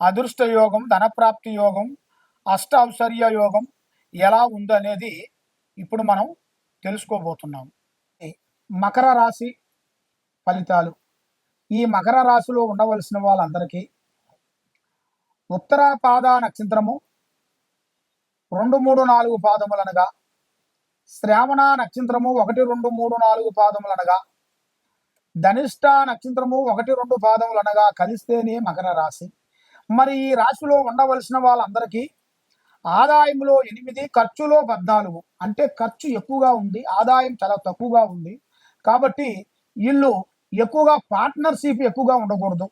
అదృష్ట యోగం ధనప్రాప్తి యోగం అష్ట ఔశ్వర్య యోగం ఎలా ఉందనేది ఇప్పుడు మనం తెలుసుకోబోతున్నాం. ఈ మకర రాశి ఫలితాలు. ఈ మకర రాశిలో ఉండవలసిన వాళ్ళందరికీ ఉత్తరాపాద నక్షత్రము రెండు మూడు నాలుగు పాదములనగా శ్రావణ నక్షత్రము ఒకటి రెండు మూడు నాలుగు పాదములనగా ధనిష్ట నక్షత్రము ఒకటి రెండు పాదములనగా కలిస్తేనే మకర రాశి. మరి ఈ రాశిలో ఉండవలసిన వాళ్ళందరికీ ఆదాయంలో ఎనిమిది ఖర్చులో పద్నాలుగు. అంటే ఖర్చు ఎక్కువగా ఉంది ఆదాయం చాలా తక్కువగా ఉంది. కాబట్టి వీళ్ళు ఎక్కువగా పార్ట్నర్షిప్ ఎక్కువగా ఉండకూడదు.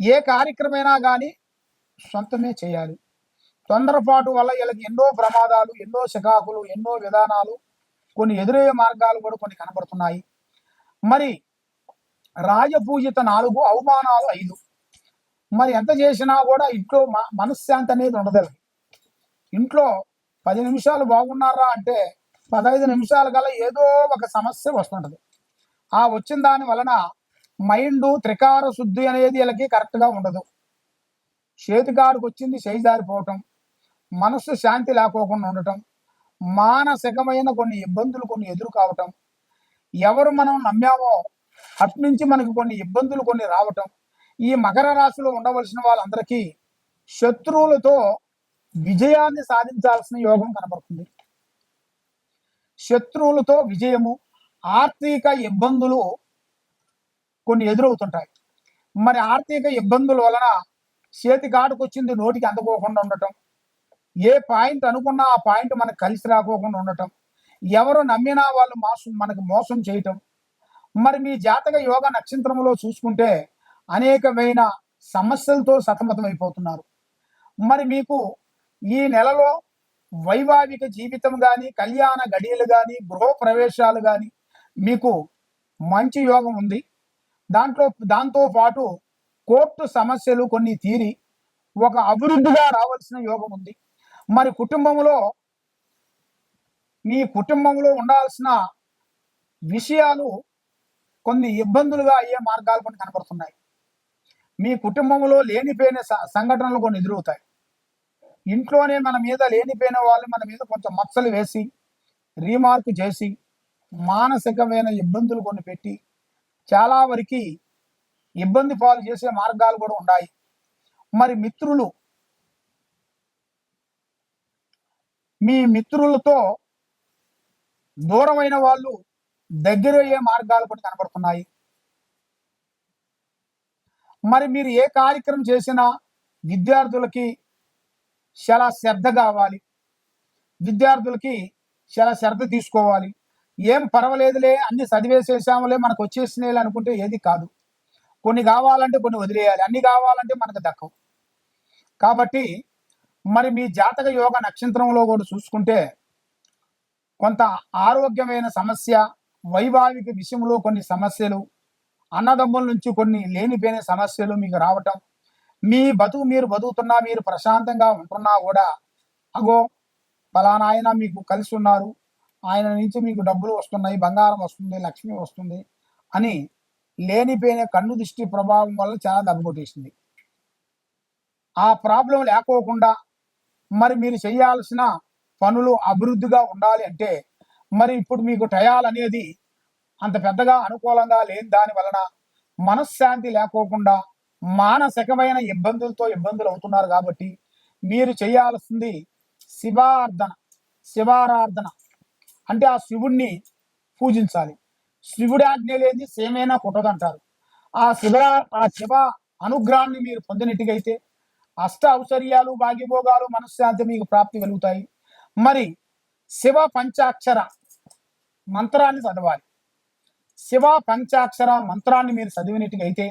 ఏ కార్యక్రమైనా కానీ సొంతమే చేయాలి. తొందరపాటు వల్ల వీళ్ళకి ఎన్నో ప్రమాదాలు ఎన్నో సికాకులు ఎన్నో విధానాలు కొన్ని ఎదురయ్యే మార్గాలు కూడా కొన్ని కనబడుతున్నాయి. మరి రాజపూజిత నాలుగు అవమానాలు ఐదు. మరి ఎంత చేసినా కూడా ఇంట్లో మనశ్శాంతి అనేది ఉండదు. ఇంట్లో పది నిమిషాలు బాగున్నారా అంటే పదహైదు నిమిషాల గల ఏదో ఒక సమస్య వస్తుంటుంది. ఆ వచ్చిన దాని వలన మైండ్ త్రికార శుద్ధి అనేది వీళ్ళకి కరెక్ట్గా ఉండదు. చేతికాడుకు వచ్చింది చేయి జారిపోవటం మనస్సు శాంతి లేకోకుండా ఉండటం మానసికమైన కొన్ని ఇబ్బందులు కొన్ని ఎదురు కావటం ఎవరు మనం నమ్మామో అటు నుంచి మనకు కొన్ని ఇబ్బందులు కొన్ని రావటం ఈ మకర రాశిలో ఉండవలసిన వాళ్ళందరికీ శత్రువులతో విజయాన్ని సాధించాల్సిన యోగం కనబడుతుంది. శత్రువులతో విజయము ఆర్థిక ఇబ్బందులు కొన్ని ఎదురవుతుంటాయి. మరి ఆర్థిక ఇబ్బందుల వలన చేతి కాడుకొచ్చింది నోటికి అందుకోకుండా ఉండటం ఏ పాయింట్ అనుకున్నా ఆ పాయింట్ మనకు కలిసి రాకోకుండా ఉండటం ఎవరు నమ్మినా వాళ్ళు మోసం మనకు మోసం చేయటం. మరి మీ జాతక యోగ నక్షత్రంలో చూసుకుంటే అనేకమైన సమస్యలతో సతమతమైపోతున్నారు. మరి మీకు ఈ నెలలో వైవాహిక జీవితం కానీ కళ్యాణ గడియలు కానీ గృహప్రవేశాలు కానీ మీకు మంచి యోగం ఉంది. దాంట్లో దాంతో పాటు కోర్టు సమస్యలు కొన్ని తీరి ఒక అభివృద్ధిగా రావాల్సిన యోగం ఉంది. మరి కుటుంబంలో మీ కుటుంబంలో ఉండాల్సిన విషయాలు కొన్ని ఇబ్బందులుగా అయ్యే మార్గాలు కొన్ని కనబడుతున్నాయి. మీ కుటుంబంలో లేనిపోయిన స- సంఘటనలు కొన్ని ఎదురవుతాయి. ఇంట్లోనే మన మీద లేనిపోయిన వాళ్ళు మన మీద కొంచెం మచ్చలు వేసి రీమార్క్ చేసి మానసికమైన ఇబ్బందులు కొన్ని పెట్టి చాలా వరకు ఇబ్బంది పాలు చేసే మార్గాలు కూడా ఉన్నాయి. మరి మిత్రులు మీ మిత్రులతో దూరమైన వాళ్ళు దగ్గరయ్యే మార్గాలు కూడా కనబడుతున్నాయి. మరి మీరు ఏ కార్యక్రమం చేసినా విద్యార్థులకి చాలా శ్రద్ధ కావాలి. విద్యార్థులకి చాలా శ్రద్ధ తీసుకోవాలి. ఏం పర్వాలేదులే అన్ని చదివేసేసాములే మనకు వచ్చేసినాయి అనుకుంటే ఏది కాదు. కొన్ని కావాలంటే కొన్ని వదిలేయాలి. అన్ని కావాలంటే మనకు దక్కవు. కాబట్టి మరి మీ జాతక యోగ నక్షత్రంలో కూడా చూసుకుంటే కొంత ఆరోగ్యమైన సమస్య వైవాహిక విషయంలో కొన్ని సమస్యలు అన్నదమ్ముల నుంచి కొన్ని లేనిపోయిన సమస్యలు మీకు రావటం. మీ బతుకు మీరు బతుకుతున్నా మీరు ప్రశాంతంగా ఉంటున్నా కూడా అగో ఫలానా ఆయన మీకు కలిసి ఉన్నారు. ఆయన నుంచి మీకు డబ్బులు వస్తున్నాయి బంగారం వస్తుంది లక్ష్మి వస్తుంది అని లేనిపోయిన కన్ను దృష్టి ప్రభావం వల్ల చాలా దెబ్బకొట్టేసింది ఆ ప్రాబ్లం లేకోకుండా మరి మీరు చేయాల్సిన పనులు అభివృద్ధిగా ఉండాలి అంటే మరి ఇప్పుడు మీకు టయాల్ అనేది అంత పెద్దగా అనుకూలంగా లేని దాని వలన మనశ్శాంతి లేకోకుండా మానసికమైన ఇబ్బందులతో ఇబ్బందులు అవుతున్నారు కాబట్టి మీరు చేయాల్సింది శివార్ధన శివారాధన. అంటే ఆ శివుణ్ణి పూజించాలి. శివుడి ఆజ్ఞ లేని సేమైనా కుట్టదంటారు ఆ శివ ఆ శివ అనుగ్రహాన్ని మీరు పొందినట్టుగైతే అష్ట ఔశ్వర్యాలు భాగ్యభోగాలు మనశ్శాంతి మీకు ప్రాప్తి కలుగుతాయి. మరి శివ పంచాక్షర మంత్రాన్ని చదవాలి. శివ పంచాక్షర మంత్రాన్ని మీరు చదివినట్టుగైతే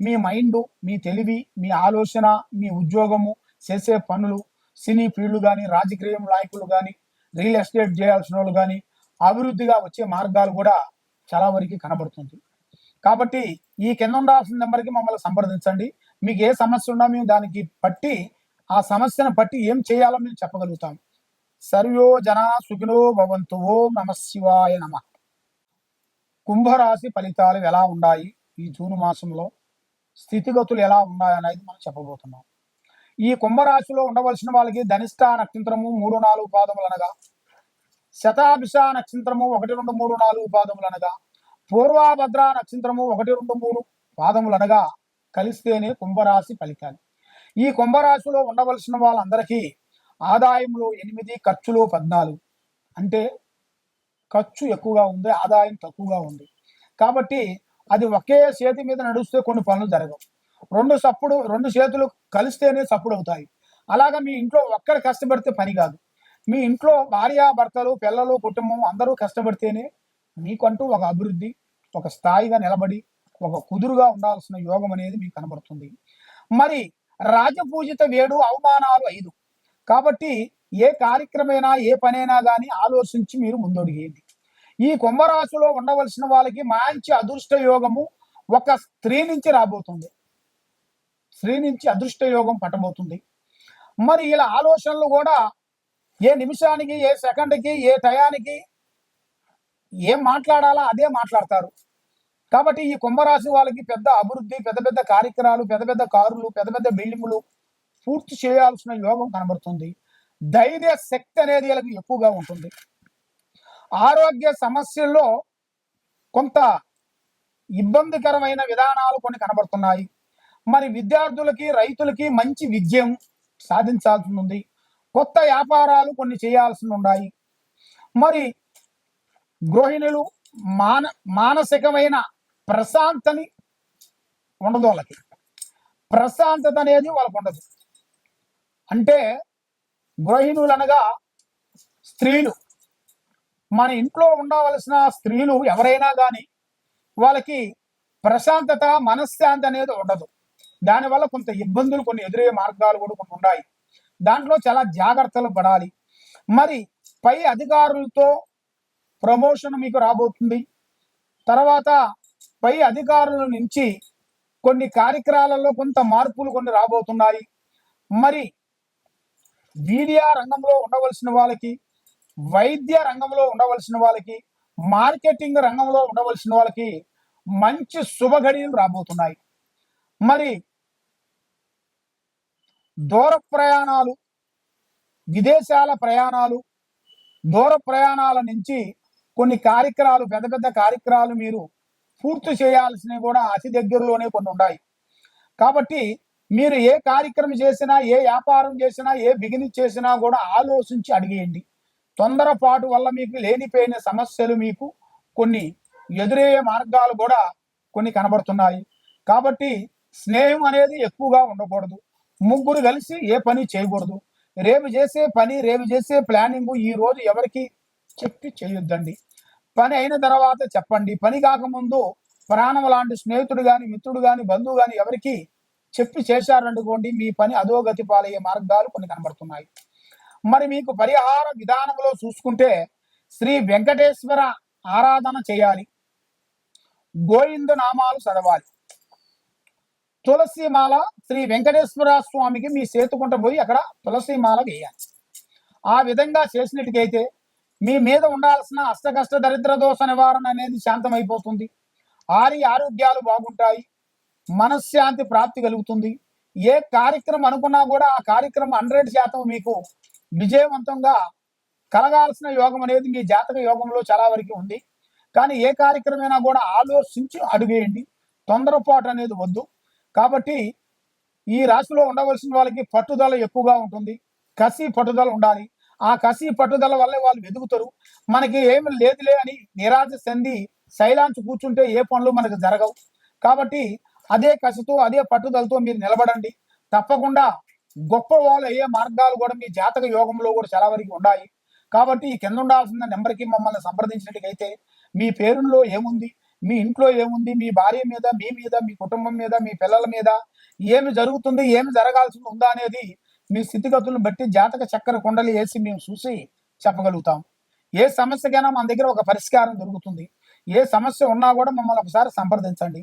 మీ మైండ్ మీ తెలివి మీ ఆలోచన మీ ఉద్యోగము చేసే పనులు సినీ ఫీల్డ్ కానీ రాజకీయ నాయకులు కానీ రియల్ ఎస్టేట్ చేయాల్సిన వాళ్ళు కానీ అభివృద్ధిగా వచ్చే మార్గాలు కూడా చాలా వరకు కనబడుతుంది. కాబట్టి ఈ కింద ఉండాల్సిన నెంబర్కి మమ్మల్ని సంప్రదించండి. మీకు ఏ సమస్య ఉన్నా మేము దానికి పట్టి ఆ సమస్యను బట్టి ఏం చేయాలో మేము చెప్పగలుగుతాం. సర్వో జన సుఖినో భవంతు. ఓం నమ శివాయ నమ. కుంభరాశి ఫలితాలు ఎలా ఉన్నాయి ఈ జూన్ మాసంలో? స్థితిగతులు ఎలా ఉన్నాయి అనేది మనం చెప్పబోతున్నాం. ఈ కుంభరాశిలో ఉండవలసిన వాళ్ళకి ధనిష్ట నక్షత్రము మూడు నాలుగు పాదములు అనగా శతాభిష నక్షత్రము ఒకటి రెండు మూడు నాలుగు పాదములు అనగా పూర్వాభద్ర నక్షత్రము ఒకటి రెండు మూడు పాదములు అనగా కలిస్తేనే కుంభరాశి ఫలితాలు. ఈ కుంభరాశిలో ఉండవలసిన వాళ్ళందరికీ ఆదాయంలో ఎనిమిది ఖర్చులు పద్నాలుగు. అంటే ఖర్చు ఎక్కువగా ఉంది ఆదాయం తక్కువగా ఉంది. కాబట్టి అది ఒకే చేతి మీద నడుస్తే కొన్ని పనులు జరగవు. రెండు సప్పుడు రెండు చేతులు కలిస్తేనే సప్పుడు అవుతాయి. అలాగా మీ ఇంట్లో ఒక్కరు కష్టపడితే పని కాదు. మీ ఇంట్లో భార్య భర్తలు పిల్లలు కుటుంబం అందరూ కష్టపడితేనే మీకంటూ ఒక అభివృద్ధి ఒక స్థాయిగా నిలబడి ఒక కుదురుగా ఉండాల్సిన యోగం అనేది మీకు కనబడుతుంది. మరి రాజపూజిత వేడు అవమానాలు ఐదు. కాబట్టి ఏ కార్యక్రమైనా ఏ పనైనా కానీ ఆలోచించి మీరు ముందడుగేయండి. ఈ కుంభరాశిలో ఉండవలసిన వాళ్ళకి మంచి అదృష్ట యోగము ఒక స్త్రీ నుంచి రాబోతుంది. స్త్రీ నుంచి అదృష్ట యోగం పట్టబోతుంది. మరి ఇలా ఆలోచనలు కూడా ఏ నిమిషానికి ఏ సెకండ్కి ఏ టయానికి ఏం మాట్లాడాలా అదే మాట్లాడతారు. కాబట్టి ఈ కుంభరాశి వాళ్ళకి పెద్ద అభివృద్ధి పెద్ద పెద్ద కార్యక్రమాలు పెద్ద పెద్ద కారులు పెద్ద పెద్ద బిల్డింగులు పూర్తి చేయాల్సిన యోగం కనబడుతుంది. ధైర్య శక్తి అనేది వీళ్ళకి ఎక్కువగా ఉంటుంది. ఆరోగ్య సమస్యల్లో కొంత ఇబ్బందికరమైన విధానాలు కొన్ని కనబడుతున్నాయి. మరి విద్యార్థులకి రైతులకి మంచి విజయం సాధించాల్సి ఉంది కొత్త వ్యాపారాలు కొన్ని చేయాల్సి ఉన్నాయి మరి గృహిణులు మాన మానసికమైన ప్రశాంతని ఉండదు వాళ్ళకి. ప్రశాంతత అనేది వాళ్ళకు ఉండదు అంటే గృహిణులు అనగా స్త్రీలు. మన ఇంట్లో ఉండవలసిన స్త్రీలు ఎవరైనా కానీ వాళ్ళకి ప్రశాంతత మనశ్శాంతి అనేది ఉండదు. దానివల్ల కొంత ఇబ్బందులు కొన్ని ఎదురయ్యే మార్గాలు కూడా కొన్ని ఉన్నాయి దాంట్లో చాలా జాగ్రత్తలు పడాలి. మరి పై అధికారులతో ప్రమోషన్ మీకు రాబోతుంది. తర్వాత పై అధికారుల నుంచి కొన్ని కార్యక్రమాలలో కొంత మార్పులు కొన్ని రాబోతున్నాయి. మరి మీడియా రంగంలో ఉండవలసిన వాళ్ళకి వైద్య రంగంలో ఉండవలసిన వాళ్ళకి మార్కెటింగ్ రంగంలో ఉండవలసిన వాళ్ళకి మంచి శుభఘడియలు రాబోతున్నాయి. మరి దూర ప్రయాణాలు విదేశాల ప్రయాణాలు దూర ప్రయాణాల నుంచి కొన్ని కార్యక్రమాలు పెద్ద పెద్ద కార్యక్రమాలు మీరు పూర్తి చేయాల్సినవి కూడా అతి దగ్గరలోనే కొన్ని ఉన్నాయి. కాబట్టి మీరు ఏ కార్యక్రమం చేసినా ఏ వ్యాపారం చేసినా ఏ బిగినింగ్ చేసినా కూడా ఆలోచించి అడిగేయండి. తొందరపాటు వల్ల మీకు లేనిపోయిన సమస్యలు మీకు కొన్ని ఎదురయ్యే మార్గాలు కూడా కొన్ని కనబడుతున్నాయి. కాబట్టి స్నేహం అనేది ఎక్కువగా ఉండకూడదు. ముగ్గురు కలిసి ఏ పని చేయకూడదు. రేపు చేసే పని రేపు చేసే ప్లానింగ్ ఈ రోజు ఎవరికి చెప్పి చేయొద్దండి. పని అయిన తర్వాత చెప్పండి. పని కాకముందు ప్రాణం లాంటి స్నేహితుడు కానీ మిత్రుడు కానీ బంధువు కానీ ఎవరికి చెప్పి చేశారనుకోండి మీ పని అధోగతి పాలయ్యే మార్గాలు కొన్ని కనబడుతున్నాయి. మరి మీకు పరిహార విధానంలో చూసుకుంటే శ్రీ వెంకటేశ్వర ఆరాధన చేయాలి. గోవింద నామాలు చదవాలి. తులసిమాల శ్రీ వెంకటేశ్వర స్వామికి మీ సేతుకుంట పోయి అక్కడ తులసిమాల వేయాలి. ఆ విధంగా చేసినట్టుకైతే మీ మీద ఉండాల్సిన అష్టకష్ట దరిద్ర దోష నివారణ అనేది శాంతమైపోతుంది. ఆరి ఆరోగ్యాలు బాగుంటాయి. మనశ్శాంతి ప్రాప్తి కలుగుతుంది. ఏ కార్యక్రమం అనుకున్నా కూడా ఆ కార్యక్రమం హండ్రెడ్ శాతం మీకు విజయవంతంగా కలగాల్సిన యోగం అనేది మీ జాతక యోగంలో చాలా వరకు ఉంది. కానీ ఏ కార్యక్రమైనా కూడా ఆలోచించి అడుగేయండి. తొందరపాటు అనేది వద్దు. కాబట్టి ఈ రాశిలో ఉండవలసిన వాళ్ళకి పట్టుదల ఎక్కువగా ఉంటుంది. కసి పట్టుదల ఉండాలి. ఆ కసి పట్టుదల వల్లే వాళ్ళు వెతుకుతారు. మనకి ఏమి లేదులే అని నిరాశ చెంది శైలాంచి కూర్చుంటే ఏ పనులు మనకు జరగవు. కాబట్టి అదే కసితో అదే పట్టుదలతో మీరు నిలబడండి. తప్పకుండా గొప్ప వాళ్ళు అయ్యే మార్గాలు కూడా మీ జాతక యోగంలో కూడా చాలా వరకు ఉన్నాయి. కాబట్టి ఈ కింద ఉండాల్సిన నెంబర్కి మమ్మల్ని సంప్రదించినట్టుగైతే మీ పేరులో ఏముంది మీ ఇంట్లో ఏముంది మీ భార్య మీద మీ మీద మీ కుటుంబం మీద మీ పిల్లల మీద ఏమి జరుగుతుంది ఏమి జరగాల్సి ఉందా అనేది మీ స్థితిగతులను బట్టి జాతక చక్కెర కుండలు వేసి మేము చూసి చెప్పగలుగుతాం. ఏ సమస్యకైనా మన దగ్గర ఒక పరిష్కారం దొరుకుతుంది. ఏ సమస్య ఉన్నా కూడా మమ్మల్ని ఒకసారి సంప్రదించండి.